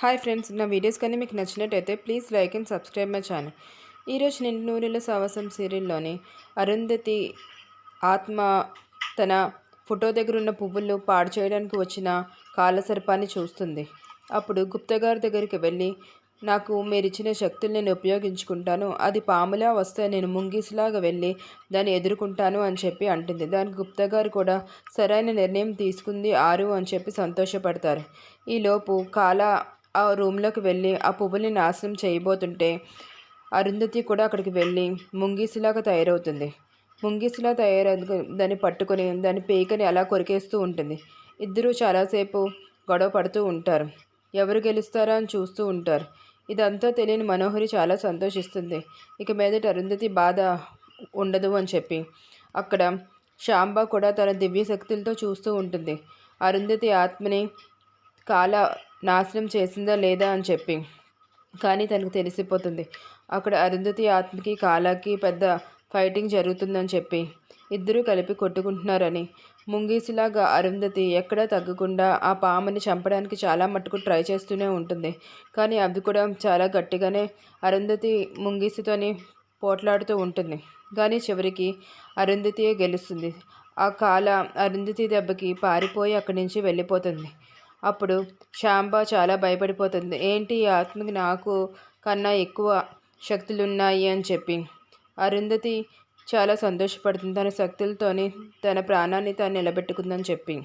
Hi friends నా videos కానీ మీకు నచ్చినట్టయితే please like and subscribe my channel. ఈరోజు నిండు నూరుల సావసం సీరియల్లోని అరుంధతి ఆత్మ తన ఫోటో దగ్గర ఉన్న పువ్వులు పాడు చేయడానికి వచ్చిన కాలసర్పాన్ని చూస్తుంది. అప్పుడు గుప్త గారి దగ్గరికి వెళ్ళి నాకు మీరు ఇచ్చిన శక్తులు నేను ఉపయోగించుకుంటాను. అది పాములా వస్తే నేను ముంగిసిలాగా వెళ్ళి దాన్ని ఎదుర్కొంటాను అని చెప్పి అంటుంది. దానికి గుప్తా గారు కూడా సరైన నిర్ణయం తీసుకుంది ఆరు అని చెప్పి సంతోషపడతారు. ఈలోపు కాల ఆ రూమ్లోకి వెళ్ళి ఆ పువ్వుల్ని నాశనం చేయబోతుంటే అరుంధతి కూడా అక్కడికి వెళ్ళి ముంగీసులాగా తయారవుతుంది. ముంగీసులా తయారు దాన్ని పట్టుకొని దాని పేకని అలా కొరికేస్తూ ఉంటుంది. ఇద్దరూ చాలాసేపు గొడవ పడుతూ ఉంటారు. ఎవరు గెలుస్తారా అని చూస్తూ ఉంటారు. ఇదంతా తెలియని మనోహరి చాలా సంతోషిస్తుంది. ఇక మీదట అరుంధతి బాధ ఉండదు అని చెప్పి అక్కడ శాంబా కూడా తన దివ్య శక్తులతో చూస్తూ ఉంటుంది. అరుంధతి ఆత్మని కాల నాశనం చేసిందా లేదా అని చెప్పి. కానీ తనకు తెలిసిపోతుంది. అక్కడ అరుంధతి ఆత్మకి కాలాకి పెద్ద ఫైటింగ్ జరుగుతుందని చెప్పి. ఇద్దరూ కలిపి కొట్టుకుంటున్నారని. ముంగీసిలాగా అరుంధతి ఎక్కడా తగ్గకుండా ఆ పాముని చంపడానికి చాలా మట్టుకు ట్రై చేస్తూనే ఉంటుంది. కానీ అది కూడా చాలా గట్టిగానే అరుంధతి ముంగీసితోని పోట్లాడుతూ ఉంటుంది. కానీ చివరికి అరుంధతియే గెలుస్తుంది. ఆ కాల అరుంధతి దెబ్బకి పారిపోయి అక్కడి నుంచి వెళ్ళిపోతుంది. అప్పుడు శాంబ చాలా భయపడిపోతుంది. ఏంటి ఈ ఆత్మకి నాకు కన్నా ఎక్కువ శక్తులున్నాయి అని చెప్పి. అరుంధతి చాలా సంతోషపడుతుంది. తన శక్తులతోని తన ప్రాణాన్ని తాను నిలబెట్టుకుందని చెప్పి.